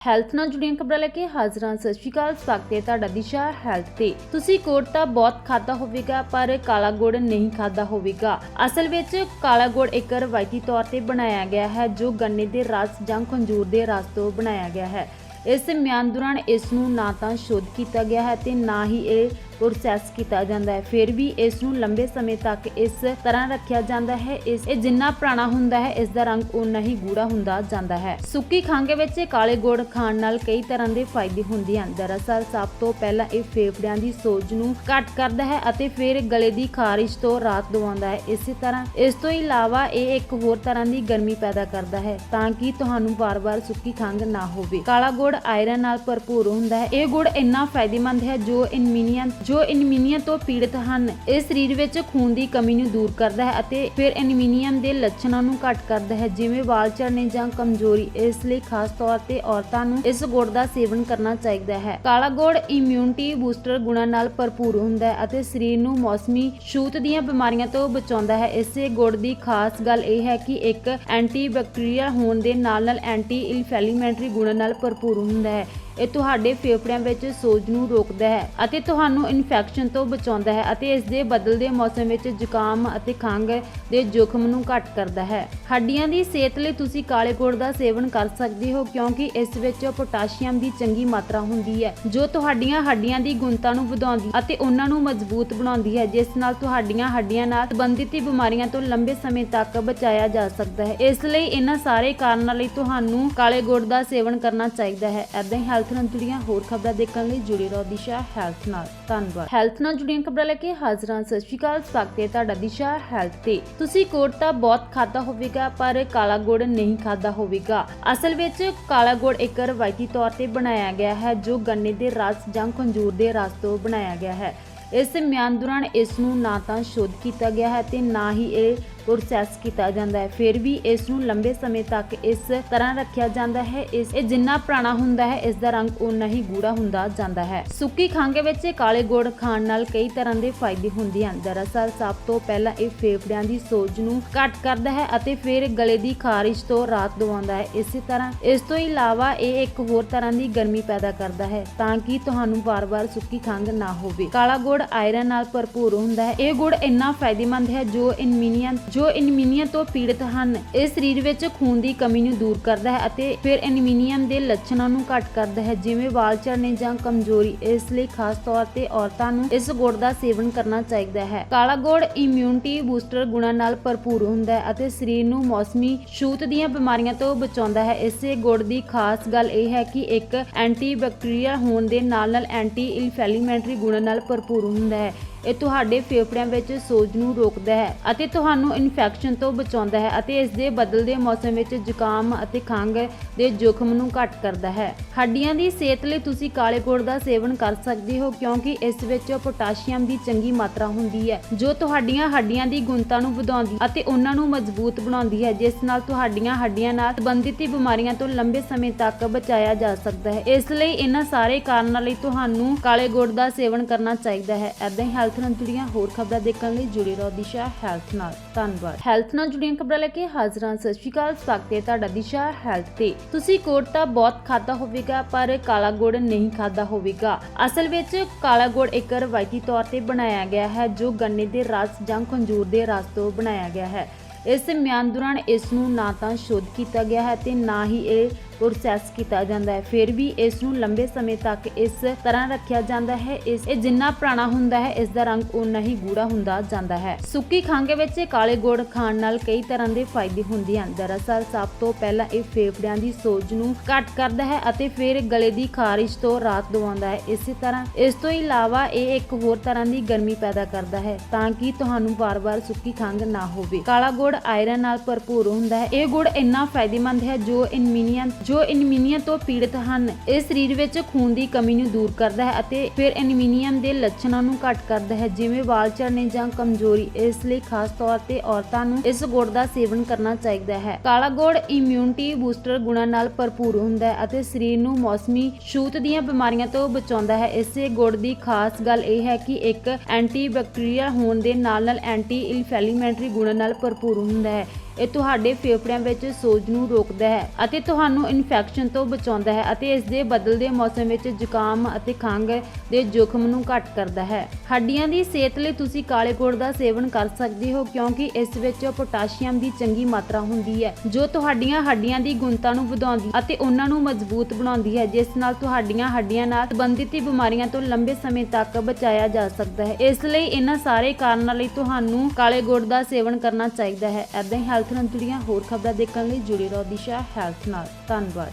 Health ਨਾਲ ਜੁੜੀਆਂ ਖਬਰਾਂ ਲੈ ਕੇ ਹਾਜ਼ਰਾਂ ਸਤਿ ਸ਼੍ਰੀ ਅਕਾਲ, ਸਵਾਗਤ ਹੈ ਤੁਹਾਡਾ ਦਿਸ਼ਾ ਹੈਲਥ ਤੇ। ਤੁਸੀਂ ਗੁੜ ਤਾਂ ਬਹੁਤ ਖਾਦਾ ਹੋਵੇਗਾ, ਪਰ ਕਾਲਾ ਗੁੜ ਨਹੀਂ ਖਾਦਾ ਹੋਵੇਗਾ। ਅਸਲ ਵਿੱਚ ਕਾਲਾ ਗੁੜ ਇੱਕ ਰਵਾਇਤੀ ਤੌਰ ਤੇ ਬਣਾਇਆ ਗਿਆ ਹੈ, ਜੋ ਗੰਨੇ ਦੇ ਰਸ ਜਾਂ ਖੰਜੂਰ ਦੇ ਰਸ ਤੋਂ ਬਣਾਇਆ ਗਿਆ ਹੈ। ਇਸ ਮਿਆਨ ਦੌਰਾਨ ਇਸ ਨੂੰ ਨਾ ਤਾਂ ਸ਼ੋਧ ਕੀਤਾ ਗਿਆ ਹੈ ਤੇ ਨਾ ਹੀ ਇਹ ਪ੍ਰੋਸੈਸ ਕੀਤਾ ਜਾਂਦਾ ਹੈ। ਫਿਰ ਵੀ ਇਸ ਨੂੰ ਲੰਬੇ ਸਮੇਂ ਤੱਕ ਇਸ ਤਰ੍ਹਾਂ ਰੱਖਿਆ ਜਾਂਦਾ ਹੈ। ਇਸ ਇਹ ਜਿੰਨਾ ਪੁਰਾਣਾ ਹੁੰਦਾ ਹੈ, ਇਸ ਦਾ ਰੰਗ ਉਨਾ ਹੀ ਗੂੜਾ ਹੁੰਦਾ ਜਾਂਦਾ ਹੈ। ਸੁੱਕੀ ਖੰਘ ਵਿੱਚ ਕਾਲੇ ਗੁੜ ਖਾਣ ਨਾਲ ਕਈ ਤਰ੍ਹਾਂ ਦੇ ਫਾਇਦੇ ਹੁੰਦੇ ਹਨ। ਦਰਅਸਲ, ਸਭ ਤੋਂ ਪਹਿਲਾਂ ਇਹ ਫੇਫੜਿਆਂ ਦੀ ਸੋਜ ਨੂੰ ਘੱਟ ਕਰਦਾ ਹੈ ਅਤੇ ਫਿਰ ਗਲੇ ਦੀ ਖਾਰਿਸ਼ ਤੋਂ ਰਾਹਤ ਦਿਵਾਉਂਦਾ ਹੈ। ਇਸੇ ਤਰ੍ਹਾਂ, ਇਸ ਤੋਂ ਇਲਾਵਾ ਇਹ ਇੱਕ ਹੋਰ ਤਰ੍ਹਾਂ ਦੀ ਗਰਮੀ ਪੈਦਾ ਕਰਦਾ ਹੈ, ਤਾਂ ਕਿ ਤੁਹਾਨੂੰ ਵਾਰ-ਵਾਰ ਸੁੱਕੀ ਖੰਘ ਨਾ ਹੋਵੇ। ਕਾਲਾ ਗੁੜ ਆਇਰਨ ਨਾਲ ਭਰਪੂਰ ਹੁੰਦਾ ਹੈ। ਇਹ ਗੁੜ ਇੰਨਾ ਫਾਇਦੇਮੰਦ ਹੈ ਜੋ ਇਨਮੀਨੀਆ ਜੋ ਇਨਮੀਨੀਆ ਤੋਂ ਪੀੜਤ ਹਨ, ਇਹ ਸਰੀਰ ਵਿੱਚ ਖੂਨ ਦੀ ਕਮੀ ਨੂੰ ਦੂਰ ਕਰਦਾ ਹੈ ਅਤੇ ਫਿਰ ਐਨੀਮੀਨੀਅਮ ਦੇ ਲੱਛਣਾਂ ਨੂੰ ਘੱਟ ਕਰਦਾ ਹੈ, ਜਿਵੇਂ ਵਾਲ ਝੜਨੇ ਜਾਂ ਕਮਜ਼ੋਰੀ। ਇਸ ਲਈ ਖਾਸ ਤੌਰ ਤੇ ਔਰਤਾਂ ਨੂੰ ਇਸ ਗੁੜ ਦਾ ਸੇਵਨ ਕਰਨਾ ਚਾਹੀਦਾ ਹੈ। ਕਾਲਾ ਗੁੜ ਇਮਿਊਨਿਟੀ ਬੂਸਟਰ ਗੁਣਾਂ ਨਾਲ ਭਰਪੂਰ ਹੁੰਦਾ ਹੈ ਅਤੇ ਸਰੀਰ ਨੂੰ ਮੌਸਮੀ ਛੂਤ ਦੀਆਂ ਬਿਮਾਰੀਆਂ ਤੋਂ ਬਚਾਉਂਦਾ ਹੈ। ਇਸੇ ਗੁੜ ਦੀ ਖਾਸ ਗੱਲ ਇਹ ਹੈ ਕਿ ਇੱਕ ਐਂਟੀ ਬੈਕਟੀਰੀਅਲ ਹੋਣ ਦੇ ਨਾਲ ਨਾਲ ਐਂਟੀ ਇਨਫਲੇਮੇਟਰੀ ਗੁਣਾਂ ਨਾਲ ਭਰਪੂਰ ਹੁੰਦਾ ਹੈ। ਇਹ ਤੁਹਾਡੇ ਫੇਫੜਿਆਂ ਵਿੱਚ ਸੋਜ ਨੂੰ ਰੋਕਦਾ ਹੈ ਅਤੇ ਤੁਹਾਨੂੰ ਇਨਫੈਕਸ਼ਨ ਤੋਂ ਬਚਾਉਂਦਾ ਹੈ ਅਤੇ ਇਸ ਦੇ ਬਦਲਦੇ ਮੌਸਮ ਵਿੱਚ ਜ਼ੁਕਾਮ ਅਤੇ ਖੰਘ ਦੇ ਜੋਖਮ ਨੂੰ ਘੱਟ ਕਰਦਾ ਹੈ। ਹੱਡੀਆਂ ਦੀ ਸਿਹਤ ਲਈ ਤੁਸੀਂ ਕਾਲੇ ਗੁੜ ਦਾ ਸੇਵਨ ਕਰ ਸਕਦੇ ਹੋ ਕਿਉਂਕਿ ਇਸ ਵਿੱਚ ਪੋਟਾਸ਼ੀਅਮ ਦੀ ਚੰਗੀ ਮਾਤਰਾ ਹੁੰਦੀ ਹੈ, ਜੋ ਤੁਹਾਡੀਆਂ ਹੱਡੀਆਂ ਦੀ ਗੁਣਤਾ ਨੂੰ ਵਧਾਉਂਦੀ ਅਤੇ ਉਹਨਾਂ ਨੂੰ ਮਜ਼ਬੂਤ ਬਣਾਉਂਦੀ ਹੈ, ਜਿਸ ਨਾਲ ਤੁਹਾਡੀਆਂ ਹੱਡੀਆਂ ਨਾਲ ਸੰਬੰਧਿਤ ਬਿਮਾਰੀਆਂ ਤੋਂ ਲੰਬੇ ਸਮੇਂ ਤੱਕ ਬਚਾਇਆ ਜਾ ਸਕਦਾ ਹੈ। ਇਸ ਲਈ ਇਹਨਾਂ ਸਾਰੇ ਕਾਰਨਾਂ ਲਈ ਤੁਹਾਨੂੰ ਕਾਲੇ ਗੁੜ ਦਾ ਸੇਵਨ ਕਰਨਾ ਚਾਹੀਦਾ ਹੈ। ਐਦਾਂ ਹੀ ਹੈਲਥ ਨਾਲ ਜੁੜੀਆਂ ਹੋਰ ਖਬਰਾਂ ਦੇਖਣ ਲਈ ਜੁੜੇ ਰਹੋ ਦਿਸ਼ਾ ਹੈਲਥ ਨਾਲ। ਧੰਨਵਾਦ। ਹੈਲਥ ਨਾਲ ਜੁੜੀਆਂ ਖਬਰਾਂ ਲੈ ਕੇ ਹਾਜ਼ਰਾਂ ਸਤਿ ਸ਼੍ਰੀ ਅਕਾਲ। ਸਵਾਗਤ ਹੈ ਤੁਹਾਡਾ ਦਿਸ਼ਾ ਹੈਲਥ ਤੇ। ਤੁਸੀਂ ਗੁੜ ਤਾਂ ਬਹੁਤ ਖਾਦਾ ਹੋਵੇਗਾ, ਪਰ ਕਾਲਾ ਗੁੜ ਨਹੀਂ ਖਾਦਾ ਹੋਵੇਗਾ। ਅਸਲ ਵਿੱਚ ਕਾਲਾ ਗੁੜ ਇੱਕ ਰਵਾਇਤੀ ਤੌਰ ਤੇ ਬਣਾਇਆ ਗਿਆ ਹੈ, ਜੋ ਗੰਨੇ ਦੇ ਰਸ ਜਾਂ ਖੰਜੂਰ ਦੇ ਰਸ ਤੋਂ ਬਣਾਇਆ ਗਿਆ ਹੈ। ਇਸ ਮਿਆਨ ਦੌਰਾਨ ਇਸ ਨੂੰ ਨਾ ਤਾਂ ਸ਼ੋਧ ਕੀਤਾ ਗਿਆ ਹੈ ਤੇ ਨਾ ਹੀ ਇਹ ਪ੍ਰੋਸੈਸ ਕੀਤਾ ਜਾਂਦਾ ਹੈ। ਫਿਰ ਵੀ ਇਸ ਨੂੰ ਲੰਬੇ ਸਮੇਂ ਤੱਕ ਇਸ ਤਰ੍ਹਾਂ ਰੱਖਿਆ ਜਾਂਦਾ ਹੈ। ਇਸ, ਇਹ ਜਿੰਨਾ ਪੁਰਾਣਾ ਹੁੰਦਾ ਹੈ, ਇਸ ਦਾ ਰੰਗ ਉਨਾ ਹੀ ਗੂੜਾ ਹੁੰਦਾ ਜਾਂਦਾ ਹੈ। ਸੁੱਕੀ ਖੰਘ ਵਿੱਚ ਕਾਲੇ ਗੁੜ ਖਾਣ ਨਾਲ ਕਈ ਤਰ੍ਹਾਂ ਦੇ ਫਾਇਦੇ ਹੁੰਦੇ ਹਨ। ਦਰਅਸਲ, ਸਭ ਤੋਂ ਪਹਿਲਾਂ ਇਹ ਫੇਫੜਿਆਂ ਦੀ ਸੋਜ ਨੂੰ ਘੱਟ ਕਰਦਾ ਹੈ ਅਤੇ ਫਿਰ ਗਲੇ ਦੀ ਖਾਰਿਸ਼ ਤੋਂ ਰਾਹਤ ਦਿਵਾਉਂਦਾ ਹੈ। ਇਸੇ ਤਰ੍ਹਾਂ, ਇਸ ਤੋਂ ਇਲਾਵਾ ਇਹ ਇੱਕ ਹੋਰ ਤਰ੍ਹਾਂ ਦੀ ਗਰਮੀ ਪੈਦਾ ਕਰਦਾ ਹੈ, ਤਾਂ ਕਿ ਤੁਹਾਨੂੰ ਵਾਰ-ਵਾਰ ਸੁੱਕੀ ਖੰਘ ਨਾ ਹੋਵੇ। ਕਾਲਾ ਗੁੜ ਆਇਰਨ ਨਾਲ ਭਰਪੂਰ ਹੁੰਦਾ ਹੈ। ਇਹ ਗੁੜ ਇੰਨਾ ਫਾਇਦੇਮੰਦ ਹੈ ਜੋ ਇਨਮੀਨੀਆ ਜੋ ਇਨਮੀਨੀਆ ਤੋਂ ਪੀੜਤ ਹਨ, ਇਹ ਸਰੀਰ ਵਿੱਚ ਖੂਨ ਦੀ ਕਮੀ ਨੂੰ ਦੂਰ ਕਰਦਾ ਹੈ ਅਤੇ ਫਿਰ ਐਨੀਮੀਨੀਅਮ ਦੇ ਲੱਛਣਾਂ ਨੂੰ ਘੱਟ ਕਰਦਾ ਹੈ, ਜਿਵੇਂ ਵਾਲ ਝੜਨੇ ਜਾਂ ਕਮਜ਼ੋਰੀ। ਇਸ ਲਈ ਖਾਸ ਤੌਰ ਤੇ ਔਰਤਾਂ ਨੂੰ ਇਸ ਗੁੜ ਦਾ ਸੇਵਨ ਕਰਨਾ ਚਾਹੀਦਾ ਹੈ। ਕਾਲਾ ਗੁੜ ਇਮਿਊਨਿਟੀ ਬੂਸਟਰ ਗੁਣਾਂ ਨਾਲ ਭਰਪੂਰ ਹੁੰਦਾ ਹੈ ਅਤੇ ਸਰੀਰ ਨੂੰ ਮੌਸਮੀ ਛੂਤ ਦੀਆਂ ਬਿਮਾਰੀਆਂ ਤੋਂ ਬਚਾਉਂਦਾ ਹੈ। ਇਸੇ ਗੁੜ ਦੀ ਖਾਸ ਗੱਲ ਇਹ ਹੈ ਕਿ ਇੱਕ ਐਂਟੀ ਐਂਟੀਬੈਕਟੀਰੀਅਲ ਹੋਣ ਦੇ ਨਾਲ ਨਾਲ ਐਂਟੀ ਇਨਫਲੇਮੇਟਰੀ ਗੁਣਾਂ ਨਾਲ ਭਰਪੂਰ ਹੁੰਦਾ ਹੈ। ਇਹ ਤੁਹਾਡੇ ਫੇਫੜਿਆਂ ਵਿੱਚ ਸੋਜ ਨੂੰ ਰੋਕਦਾ ਹੈ ਅਤੇ ਤੁਹਾਨੂੰ ਇਨਫੈਕਸ਼ਨ ਤੋਂ ਬਚਾਉਂਦਾ ਹੈ ਅਤੇ ਇਸ ਦੇ ਬਦਲਦੇ ਮੌਸਮ ਵਿੱਚ ਜ਼ੁਕਾਮ ਅਤੇ ਖੰਘ ਦੇ ਜੋਖਮ ਨੂੰ ਘੱਟ ਕਰਦਾ ਹੈ। ਹੱਡੀਆਂ ਦੀ ਸਿਹਤ ਲਈ ਤੁਸੀਂ ਕਾਲੇ ਗੁੜ ਦਾ ਸੇਵਨ ਕਰ ਸਕਦੇ ਹੋ ਕਿਉਂਕਿ ਇਸ ਵਿੱਚ ਪੋਟਾਸ਼ੀਅਮ ਦੀ ਚੰਗੀ ਮਾਤਰਾ ਹੁੰਦੀ ਹੈ, ਜੋ ਤੁਹਾਡੀਆਂ ਹੱਡੀਆਂ ਦੀ ਗੁਣਤਾ ਨੂੰ ਵਧਾਉਂਦੀ ਅਤੇ ਉਹਨਾਂ ਨੂੰ ਮਜ਼ਬੂਤ ਬਣਾਉਂਦੀ ਹੈ, ਜਿਸ ਨਾਲ ਤੁਹਾਡੀਆਂ ਹੱਡੀਆਂ ਨਾਲ ਸੰਬੰਧਿਤ ਬਿਮਾਰੀਆਂ ਤੋਂ ਲੰਬੇ ਸਮੇਂ ਤੱਕ ਬਚਾਇਆ ਜਾ ਸਕਦਾ ਹੈ। ਇਸ ਲਈ ਇਹਨਾਂ ਸਾਰੇ ਕਾਰਨਾਂ ਲਈ ਤੁਹਾਨੂੰ ਕਾਲੇ ਗੁੜ ਦਾ ਸੇਵਨ ਕਰਨਾ ਚਾਹੀਦਾ ਹੈ। ਐਦਾਂ ਹੀ ਹੈਲਥ ਨਾਲ ਜੁੜੀਆਂ ਹੋਰ ਖਬਰਾਂ ਦੇਖਣ ਲਈ ਜੁੜੇ ਰਹੋ ਦਿਸ਼ਾ ਹੈਲਥ ਨਾਲ। ਧੰਨਵਾਦ। ਹੈਲਥ ਨਾਲ ਜੁੜੀਆਂ ਖਬਰਾਂ ਲੈ ਕੇ ਹਾਜ਼ਰਾਂ ਸਤਿ ਸ਼੍ਰੀ ਅਕਾਲ। ਸਵਾਗਤ ਹੈ ਤੁਹਾਡਾ ਦਿਸ਼ਾ ਹੈਲਥ ਤੇ। ਤੁਸੀਂ ਗੁੜ ਤਾਂ ਬਹੁਤ ਖਾਦਾ ਹੋਵੇਗਾ, ਪਰ ਕਾਲਾ ਗੁੜ ਨਹੀਂ ਖਾਦਾ ਹੋਵੇਗਾ। ਅਸਲ ਵਿੱਚ ਕਾਲਾ ਗੁੜ ਇੱਕ ਰਵਾਇਤੀ ਤੌਰ ਤੇ ਬਣਾਇਆ ਗਿਆ ਹੈ, ਜੋ ਗੰਨੇ ਦੇ ਰਸ ਜਾਂ ਖੰਜੂਰ ਦੇ ਰਸ ਤੋਂ ਬਣਾਇਆ ਗਿਆ ਹੈ। ਇਸ ਮਿਆਨ ਦੌਰਾਨ ਇਸ ਨੂੰ ਨਾ ਤਾਂ ਸ਼ੋਧ ਕੀਤਾ ਗਿਆ ਹੈ ਤੇ ਨਾ ਹੀ ਇਹ ਪ੍ਰੋਸੈਸ ਕੀਤਾ ਜਾਂਦਾ ਹੈ। ਫਿਰ ਵੀ ਇਸ ਨੂੰ ਲੰਬੇ ਸਮੇਂ ਤੱਕ ਇਸ ਤਰ੍ਹਾਂ ਰੱਖਿਆ ਜਾਂਦਾ ਹੈ। ਇਸ ਇਹ ਜਿੰਨਾ ਪੁਰਾਣਾ ਹੁੰਦਾ ਹੈ, ਇਸ ਦਾ ਰੰਗ ਉਨਾ ਹੀ ਗੂੜਾ ਹੁੰਦਾ ਜਾਂਦਾ ਹੈ। ਸੁੱਕੀ ਖੰਘ ਵਿੱਚ ਕਾਲੇ ਗੁੜ ਖਾਣ ਨਾਲ ਕਈ ਤਰ੍ਹਾਂ ਦੇ ਫਾਇਦੇ ਹੁੰਦੇ ਹਨ। ਦਰਅਸਲ, ਸਭ ਤੋਂ ਪਹਿਲਾਂ ਇਹ ਫੇਫੜਿਆਂ ਦੀ ਸੋਜ ਨੂੰ ਘੱਟ ਕਰਦਾ ਹੈ ਅਤੇ ਫਿਰ ਗਲੇ ਦੀ ਖਾਰਿਸ਼ ਤੋਂ ਰਾਹਤ ਦਿਵਾਉਂਦਾ ਹੈ। ਇਸੇ ਤਰ੍ਹਾਂ, ਇਸ ਤੋਂ ਇਲਾਵਾ ਇਹ ਇੱਕ ਹੋਰ ਤਰ੍ਹਾਂ ਦੀ ਗਰਮੀ ਪੈਦਾ ਕਰਦਾ ਹੈ, ਤਾਂ ਕਿ ਤੁਹਾਨੂੰ ਵਾਰ-ਵਾਰ ਸੁੱਕੀ ਖੰਘ ਨਾ ਹੋਵੇ। ਕਾਲਾ ਗੁੜ ਆਇਰਨ ਨਾਲ ਭਰਪੂਰ ਹੁੰਦਾ ਹੈ। ਇਹ ਗੁੜ ਇੰਨਾ ਫਾਇਦੇਮੰਦ ਹੈ ਜੋ ਇਨਮੀਨੀਆ ਜੋ ਇਨਮੀਨੀਆ ਤੋਂ ਪੀੜਤ ਹਨ, ਇਹ ਸਰੀਰ ਵਿੱਚ ਖੂਨ ਦੀ ਕਮੀ ਨੂੰ ਦੂਰ ਕਰਦਾ ਹੈ ਅਤੇ ਫਿਰ ਐਨੀਮੀਨੀਅਮ ਦੇ ਲੱਛਣਾਂ ਨੂੰ ਘੱਟ ਕਰਦਾ ਹੈ, ਜਿਵੇਂ ਵਾਲ ਝੜਨੇ ਜਾਂ ਕਮਜ਼ੋਰੀ। ਇਸ ਲਈ ਖਾਸ ਤੌਰ ਤੇ ਔਰਤਾਂ ਨੂੰ ਇਸ ਗੁੜ ਦਾ ਸੇਵਨ ਕਰਨਾ ਚਾਹੀਦਾ ਹੈ। ਕਾਲਾ ਗੁੜ ਇਮਿਊਨਿਟੀ ਬੂਸਟਰ ਗੁਣਾਂ ਨਾਲ ਭਰਪੂਰ ਹੁੰਦਾ ਹੈ ਅਤੇ ਸਰੀਰ ਨੂੰ ਮੌਸਮੀ ਛੂਤ ਦੀਆਂ ਬਿਮਾਰੀਆਂ ਤੋਂ ਬਚਾਉਂਦਾ ਹੈ। ਇਸੇ ਗੁੜ ਦੀ ਖਾਸ ਗੱਲ ਇਹ ਹੈ ਕਿ ਇੱਕ ਐਂਟੀ ਐਂਟੀਬੈਕਟੀਰੀਅਲ ਹੋਣ ਦੇ ਨਾਲ ਨਾਲ ਐਂਟੀ ਇਨਫਲੇਮੇਟਰੀ ਗੁਣਾਂ ਨਾਲ ਭਰਪੂਰ ਹੁੰਦਾ ਹੈ। ਇਹ ਤੁਹਾਡੇ ਫੇਫੜਿਆਂ ਵਿੱਚ ਸੋਜ ਨੂੰ ਰੋਕਦਾ ਹੈ ਅਤੇ ਤੁਹਾਨੂੰ ਇਨਫੈਕਸ਼ਨ ਤੋਂ ਬਚਾਉਂਦਾ ਹੈ ਅਤੇ ਇਸ ਦੇ ਬਦਲਦੇ ਮੌਸਮ ਵਿੱਚ ਜ਼ੁਕਾਮ ਅਤੇ ਖੰਘ ਦੇ ਜੋਖਮ ਨੂੰ ਘੱਟ ਕਰਦਾ ਹੈ। ਹੱਡੀਆਂ ਦੀ ਸਿਹਤ ਲਈ ਤੁਸੀਂ ਕਾਲੇ ਗੁੜ ਦਾ ਸੇਵਨ ਕਰ ਸਕਦੇ ਹੋ ਕਿਉਂਕਿ ਇਸ ਵਿੱਚ ਪੋਟਾਸ਼ੀਅਮ ਦੀ ਚੰਗੀ ਮਾਤਰਾ ਹੁੰਦੀ ਹੈ, ਜੋ ਤੁਹਾਡੀਆਂ ਹੱਡੀਆਂ ਦੀ ਗੁਣਤਾ ਨੂੰ ਵਧਾਉਂਦੀ ਅਤੇ ਉਹਨਾਂ ਨੂੰ ਮਜ਼ਬੂਤ ਬਣਾਉਂਦੀ ਹੈ, ਜਿਸ ਨਾਲ ਤੁਹਾਡੀਆਂ ਹੱਡੀਆਂ ਨਾਲ ਸੰਬੰਧਿਤ ਬਿਮਾਰੀਆਂ ਤੋਂ ਲੰਬੇ ਸਮੇਂ ਤੱਕ ਬਚਾਇਆ ਜਾ ਸਕਦਾ ਹੈ। ਇਸ ਲਈ ਇਹਨਾਂ ਸਾਰੇ ਕਾਰਨਾਂ ਲਈ ਤੁਹਾਨੂੰ ਕਾਲੇ ਗੁੜ ਦਾ ਸੇਵਨ ਕਰਨਾ ਚਾਹੀਦਾ ਹੈ। ਐਦਾਂ ਹੀ ਹੈਲਥ ਨਾਲ ਜੁੜੀਆਂ ਹੋਰ ਖਬਰਾਂ ਦੇਖਣ ਲਈ ਜੁੜੇ ਰਹੋ ਦਿਸ਼ਾ ਹੈਲਥ ਨਾਲ। ਧੰਨਵਾਦ।